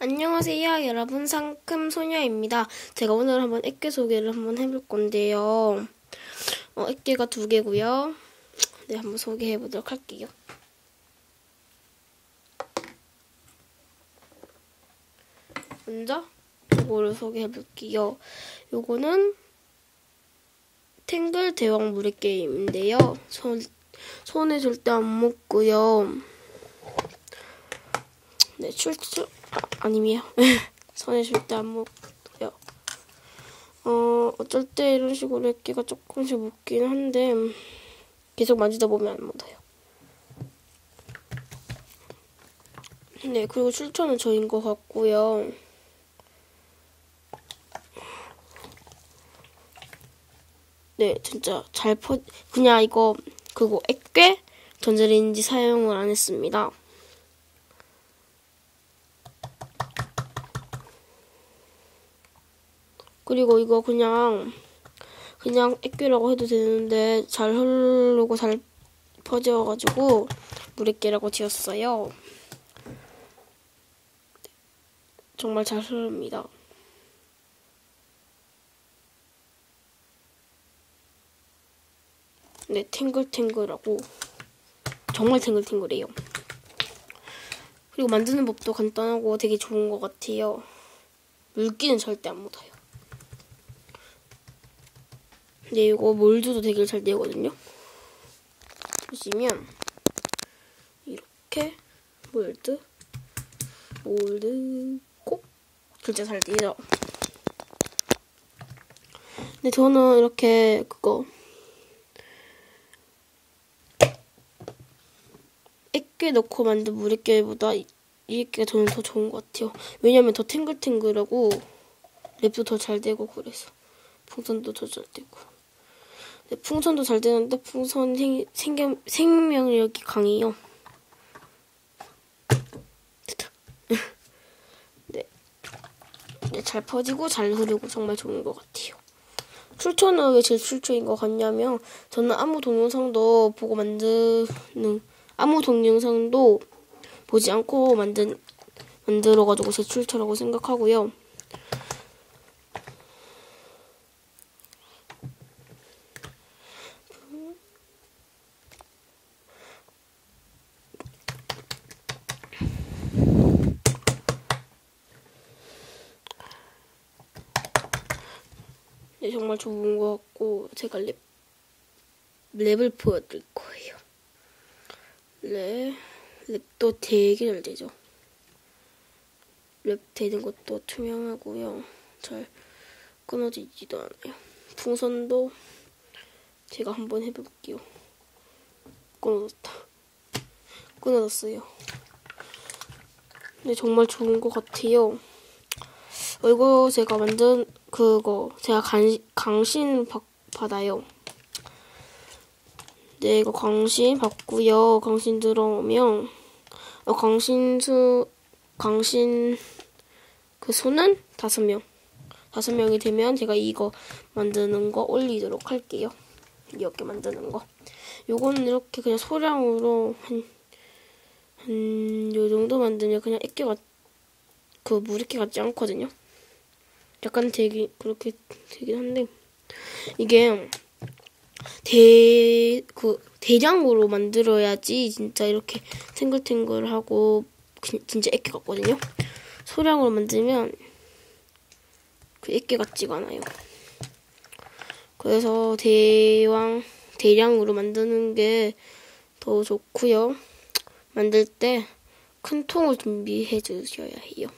안녕하세요, 여러분. 상큼 소녀입니다. 제가 오늘 한번 액괴 소개를 한번 해볼 건데요. 어, 액괴가 두 개고요. 네, 한번 소개해 보도록 할게요. 먼저 요거를 소개해 볼게요. 요거는 탱글 대왕 무리 게임인데요. 손, 손에 절대 안 묻고요. 네, 출 출 아, 아님이요. 손에 절대 안 묻고요. 어, 어쩔 때 이런 식으로 액기가 조금씩 묻긴 한데 계속 만지다 보면 안 묻어요. 네, 그리고 출처는 저인 것 같고요. 네, 진짜 잘 퍼, 그냥 이거, 그거, 액괴 전자레인지 사용을 안 했습니다. 그리고 이거 그냥, 그냥 액괴라고 해도 되는데, 잘 흐르고 잘 퍼져가지고, 물액괴라고 지었어요. 정말 잘 흐릅니다. 네, 탱글탱글하고 정말 탱글탱글해요. 그리고 만드는 법도 간단하고 되게 좋은 것 같아요. 물기는 절대 안 묻어요. 근데 이거 몰드도 되게 잘 되거든요. 보시면 이렇게 몰드, 몰드, 콕 진짜 잘 돼요. 근데 저는 이렇게 그거 액괴 넣고 만든 물액괴보다 이액괴가 저는 더 좋은 것 같아요. 왜냐면 더 탱글탱글하고 랩도 더 잘 되고 그래서 풍선도 더 잘 되고 네, 풍선도 잘 되는데 풍선 생, 생겨, 생명력이 강해요. 네. 네, 잘 퍼지고 잘 흐르고 정말 좋은 것 같아요. 출처는 왜 제 출처인 것 같냐면 저는 아무 동영상도 보고 만드는 아무 동영상도 보지 않고 만든 만들어가지고 제 출처라고 생각하고요. 네, 정말 좋은 것 같고 제가 랩, 랩을 보여드릴 거예요. 랩, 랩도 되게 잘 되죠. 랩 되는 것도 투명하고요. 잘 끊어지지도 않아요. 풍선도 제가 한번 해볼게요. 끊어졌다. 끊어졌어요. 근데 정말 좋은 것 같아요. 어, 이거 제가 만든 그거 제가 간, 강신 받, 받아요. 네, 이거 강신 받고요. 강신 들어오면 어, 강신 수 강신 그 수는 다섯 명. 다섯 명이 되면 제가 이거 만드는 거 올리도록 할게요. 이렇게 만드는 거. 요거는 이렇게 그냥 소량으로 한, 한, 요 정도 만들면 그냥 액기가, 그 물액기 같지 않거든요. 약간 되게, 그렇게 되긴 한데, 이게, 대, 그, 대량으로 만들어야지 진짜 이렇게 탱글탱글하고, 진짜 액기 같거든요. 소량으로 만들면, 그 액기 같지가 않아요. 그래서 대왕, 대량으로 만드는 게 더 좋고요. 만들 때 큰 통을 준비해 주셔야 해요.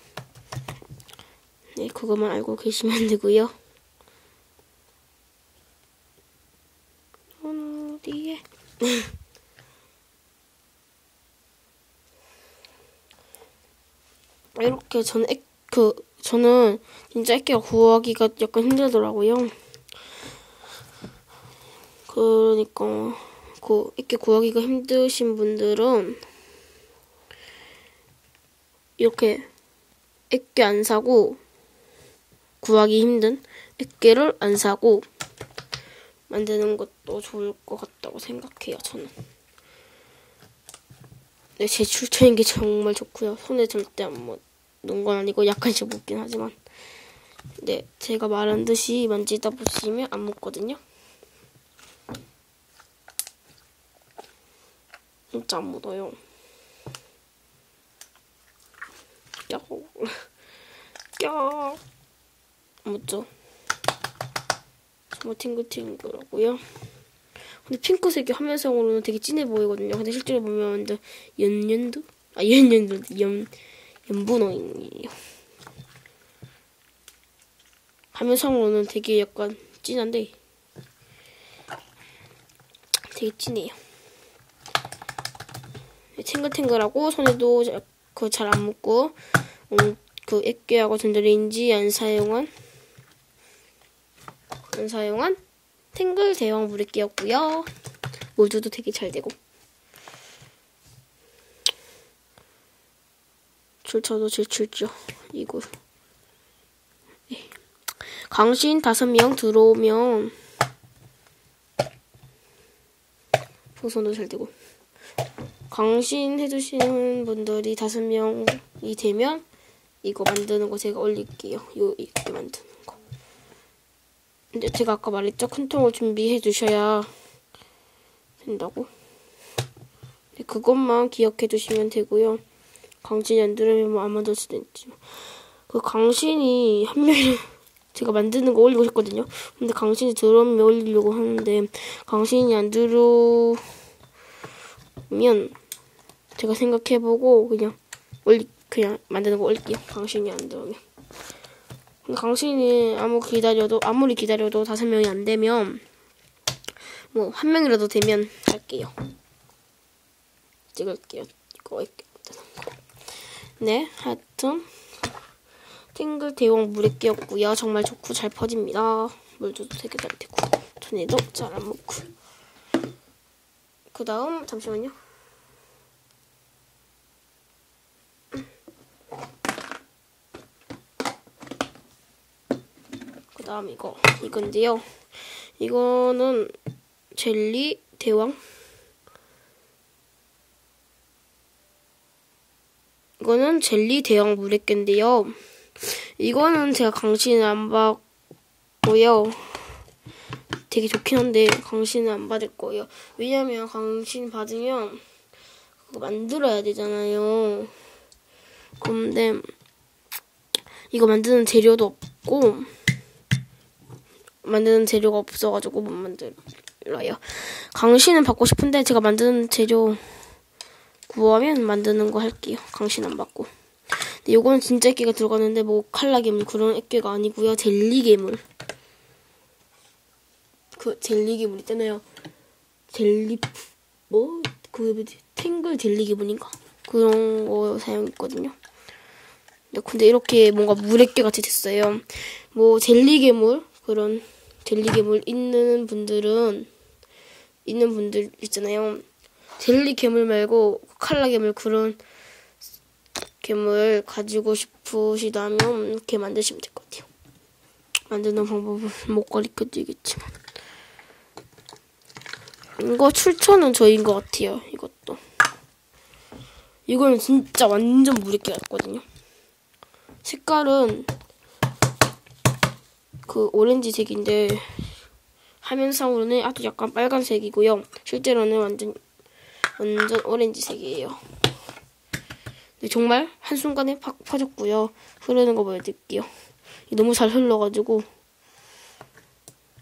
네, 그것만 알고 계시면 되고요. 어디에? 이렇게 저는 액, 그, 저는 진짜 액기가 구하기가 약간 힘들더라고요. 그러니까 그 이렇게 구하기가 힘드신 분들은 이렇게 액괴 안 사고 구하기 힘든 액괴를 안 사고 만드는 것도 좋을 것 같다고 생각해요. 저는. 네, 제 출처인 게 정말 좋고요. 손에 절대 안 묻는 건 아니고 약간씩 묻긴 하지만 네 제가 말한 듯이 만지다 보시면 안 묻거든요. 진짜 안 묻어요. 야, 야, 묻죠? 정말 팅글팅글하고요. 근데 핑크색이 화면상으로는 되게 진해 보이거든요. 근데 실제로 보면 연연두? 아, 연연두, 연, 연분홍이에요. 화면상으로는 되게 약간 진한데 되게 진해요. 탱글탱글하고 손에도 그 잘 안 묻고 음, 그 액괴하고 전자레인지 안 사용한 안 사용한 탱글 대왕 물액기였고요. 모두도 되게 잘 되고 출처도 제출죠. 이거 네. 강신 다섯 명 들어오면 풍선도 잘 되고 강신 해주시는 분들이 다섯 명이 되면 이거 만드는 거 제가 올릴게요. 요 이렇게 만드는 거. 근데 제가 아까 말했죠. 큰 통을 준비해 주셔야 된다고. 네, 그것만 기억해 주시면 되고요. 강신이 안 들으면 뭐 안 만들 수도 있지만 그 강신이 한 명이 제가 만드는 거 올리고 싶거든요. 근데 강신이 들어오면 올리려고 하는데 강신이 안 들어오면 제가 생각해보고 그냥 올리 그냥 만드는 거 올릴게요. 강신이 안 들어오면. 강신이 아무 기다려도 아무리 기다려도 다섯 명이 안 되면 뭐 한 명이라도 되면 할게요. 찍을게요. 이거 네, 하여튼 탱글 대용 물에 끼었고요. 정말 좋고 잘 퍼집니다. 물도 되게 잘 되고 손에도 잘안 묻고 그 다음 잠시만요. 다음 이거 이건데요. 이거는 젤리 대왕 이거는 젤리 대왕 물액견인데요. 이거는 제가 강신을 안 받고요. 되게 좋긴 한데 강신을 안 받을 거예요. 왜냐면 강신 받으면 그거 만들어야 되잖아요. 근데 이거 만드는 재료도 없고 만드는 재료가 없어가지고 못 만들어요. 강신은 받고 싶은데 제가 만드는 재료 구하면 만드는 거 할게요. 강신 안 받고. 근데 요거는 진짜 액기가 들어가는데 뭐 칼라 괴물 그런 액괴가 아니고요. 젤리 괴물. 그 젤리 괴물 있잖아요. 젤리 뭐 그 뭐지 탱글 젤리 괴물인가 그런 거 사용했거든요. 근데 이렇게 뭔가 물액괴 같이 됐어요. 뭐 젤리 괴물 그런 젤리 괴물 있는 분들은 있는 분들 있잖아요. 젤리 괴물 말고 칼라 괴물 그런 괴물 가지고 싶으시다면 이렇게 만드시면 될 것 같아요. 만드는 방법은 못 가르쳐 드리겠지만 이거 출처는 저인 것 같아요. 이것도 이거는 진짜 완전 무리끼 같거든요. 색깔은 그 오렌지색인데 화면상으로는 아주 약간 빨간색이고요. 실제로는 완전 완전 오렌지색이에요. 네, 정말 한순간에 팍 퍼졌고요. 흐르는 거 보여드릴게요. 너무 잘 흘러가지고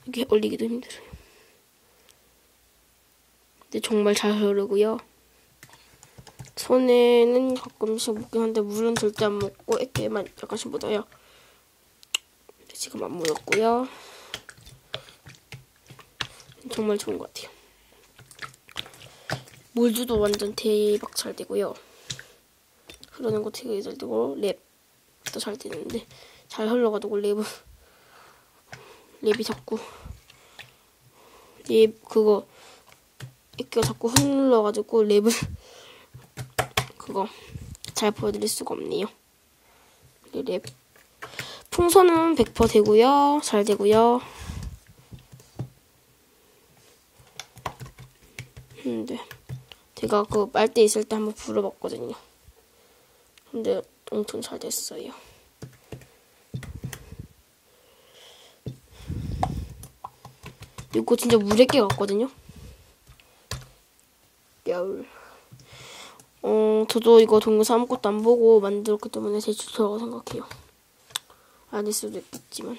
이게 올리기도 힘들어요. 근데 정말 잘 흐르고요. 손에는 가끔씩 묻긴 한데 물은 절대 안 묻고 액게만 약간씩 묻어요. 지금 안 묻었고요. 정말 좋은 것 같아요. 물주도 완전 대박 잘 되고요. 흐르는 거 되게 잘 되고 랩도 잘 되는데 잘 흘러가지고 랩은 랩이 자꾸 랩 그거 액기가 자꾸 흘러가지고 랩을 그거 잘 보여드릴 수가 없네요. 랩 풍선은 100% 되고요. 잘 되고요. 근데 제가 그 빨대 있을 때 한번 불어봤거든요. 근데 엄청 잘 됐어요. 이거 진짜 물에깨 같거든요. 겨울. 어, 저도 이거 동영상 아무것도 안 보고 만들었기 때문에 제 좋다고 생각해요. 아닐 수도 있겠지만.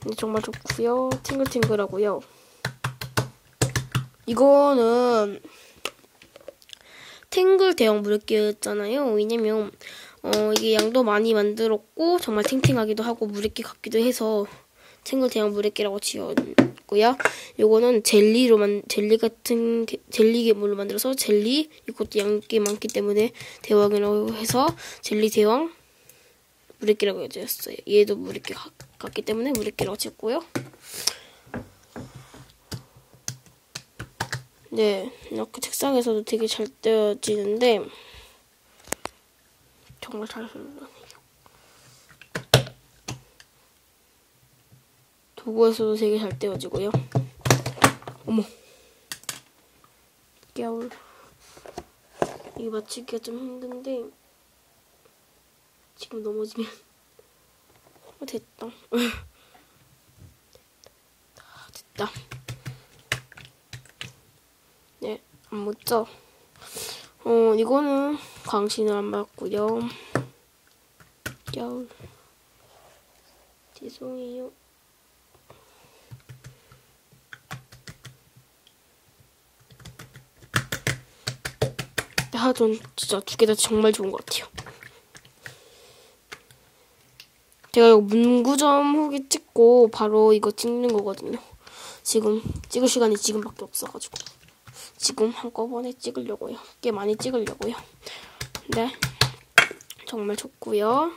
근데 정말 좋고요. 팅글팅글하고요. 이거는 탱글 대형 물개였잖아요. 왜냐면 어, 이게 양도 많이 만들었고 정말 탱탱하기도 하고 물개 같기도 해서 탱글 대형 물개라고 지었고요. 요거는 젤리로 만 젤리 같은 젤리 괴물로 만들어서 젤리 이것도 양게 많기 때문에 대왕이라고 해서 젤리 대왕 물개라고 지었어요. 얘도 물개 같기 때문에 물개라고 지었고요. 네, 이렇게 책상에서도 되게 잘 떼어지는데 정말 잘 흘러내요. 도구에서도 되게 잘 떼어지고요. 어머, 겨울. 이게 맞추기가 좀 힘든데 지금 넘어지면 어, 됐다. 됐다. 네, 안 묻죠? 어, 이거는 광신을 안 받고요. 겨울. 죄송해요. 하전 진짜 두 개 다 정말 좋은 것 같아요. 제가 이거 문구점 후기 찍고 바로 이거 찍는 거거든요. 지금 찍을 시간이 지금밖에 없어가지고 지금 한꺼번에 찍으려고요. 꽤 많이 찍으려고요. 네, 정말 좋고요.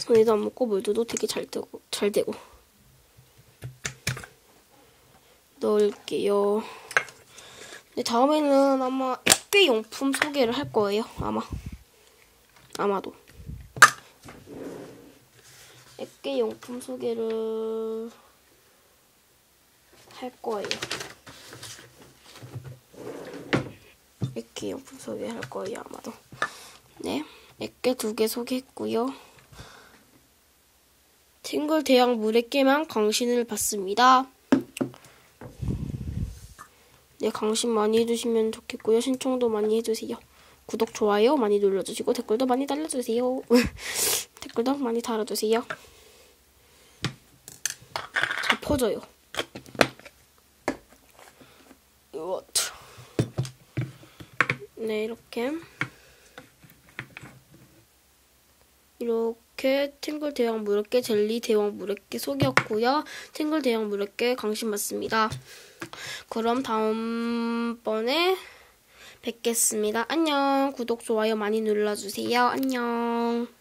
손에도 안 묻고 물도 되게 잘 되고 잘 되고 넣을게요. 네, 다음에는 아마 택배 용품 소개를 할 거예요. 아마 아마도 액괴 용품 소개를 할 거예요. 액괴 용품 소개할 거예요. 아마도 네 액괴 두 개 소개했고요. 팅글 대형 물액괴만 강신을 받습니다. 네, 강신 많이 해주시면 좋겠고요. 신청도 많이 해주세요. 구독, 좋아요 많이 눌러주시고 댓글도 많이 달아주세요. 댓글도 많이 달아주세요. 잘 퍼져요. 요트. 네, 이렇게 이렇게 탱글 대왕 무렵게 젤리 대왕 무렵게 속이었고요. 탱글 대왕 무렵게 강신 맞습니다. 그럼 다음번에 뵙겠습니다. 안녕. 구독, 좋아요 많이 눌러주세요. 안녕.